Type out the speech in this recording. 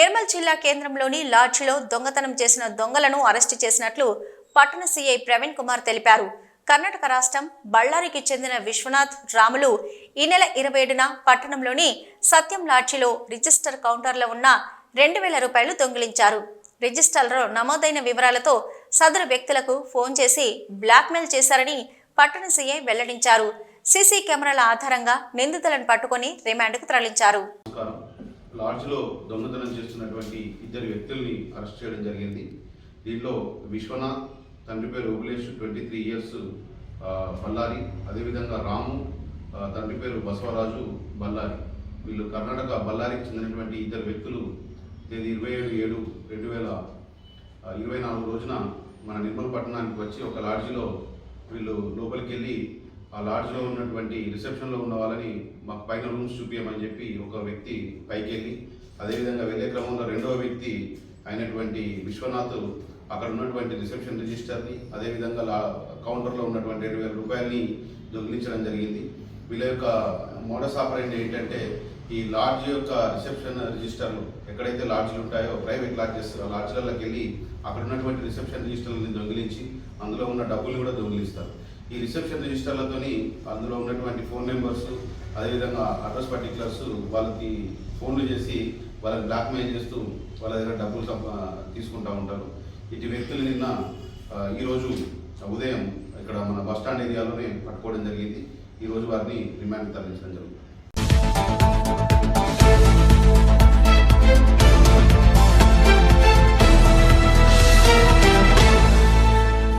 నిర్మల్ జిల్లా కేంద్రంలోని లాడ్జిలో దొంగతనం చేసిన దొంగలను అరెస్టు చేసినట్లు పట్టణ సీఐ ప్రవీణ్ కుమార్ తెలిపారు. కర్ణాటక రాష్ట్రం బళ్ళారికి చెందిన విశ్వనాథ్ రాములు ఈ నెల ఇరవై ఏడున పట్టణంలోని సత్యం లాడ్జిలో రిజిస్టర్ కౌంటర్లో ఉన్న రెండు వేల రూపాయలు దొంగిలించారు. రిజిస్టర్లో నమోదైన వివరాలతో సదరు వ్యక్తులకు ఫోన్ చేసి బ్లాక్మెయిల్ చేశారని పట్టణ సీఐ వెల్లడించారు. సీసీ కెమెరాల ఆధారంగా నిందితులను పట్టుకొని రిమాండ్కు తరలించారు. లాడ్జ్లో దొంగతనం చేస్తున్నటువంటి ఇద్దరు వ్యక్తుల్ని అరెస్ట్ చేయడం జరిగింది. దీంట్లో విశ్వనాథ్ తండ్రి పేరు Obulesh twenty three years Ballari అదేవిధంగా రాము తండ్రి పేరు బసవరాజు బల్లారి వీళ్ళు కర్ణాటక బళ్ళారికి చెందినటువంటి ఇద్దరు వ్యక్తులు తేదీ ఇరవై ఏడు ఏడు రెండు వేల ఇరవై నాలుగు రోజున మన నిర్మల్ పట్టణానికి వచ్చి ఒక లాడ్జిలో వీళ్ళు లోపలికి వెళ్ళి ఆ లాడ్జ్లో ఉన్నటువంటి రిసెప్షన్లో ఉన్న వాళ్ళని మాకు పైన రూమ్స్ చూపించమని చెప్పి ఒక వ్యక్తి పైకి వెళ్ళి అదేవిధంగా వెళ్ళే క్రమంలో రెండవ వ్యక్తి అయినటువంటి విశ్వనాథ్ అక్కడ ఉన్నటువంటి రిసెప్షన్ రిజిస్టర్ని అదేవిధంగా లా కౌంటర్లో ఉన్నటువంటి రెండు వేల రూపాయలని దొంగిలించడం జరిగింది. వీళ్ళ యొక్క మోడస్ ఆపరేంట్ ఏంటంటే ఈ లాడ్జ్ యొక్క రిసెప్షన్ రిజిస్టర్లు ఎక్కడైతే లాడ్జ్లు ఉంటాయో ప్రైవేట్ లాడ్జెస్ ఆ లాడ్జ్లలోకి వెళ్ళి అక్కడ ఉన్నటువంటి రిసెప్షన్ రిజిస్టర్లని దొంగిలించి అందులో ఉన్న డబ్బులు కూడా దొంగిలిస్తారు. ఈ రిసెప్షన్ రిజిస్టర్లతోని అందులో ఉన్నటువంటి ఫోన్ నెంబర్స్ అదేవిధంగా అడ్రస్ పర్టికులర్స్ వాళ్ళకి ఫోన్లు చేసి వాళ్ళని బ్లాక్మెయిల్ చేస్తూ వాళ్ళ దగ్గర డబ్బులు తీసుకుంటూ ఉంటారు. ఇటు వ్యక్తులు నిన్న ఈరోజు ఉదయం ఇక్కడ మన బస్ స్టాండ్ ఏరియాలోనే పట్టుకోవడం జరిగింది. ఈరోజు వారిని రిమాండ్ తరలించడం జరుగుతుంది.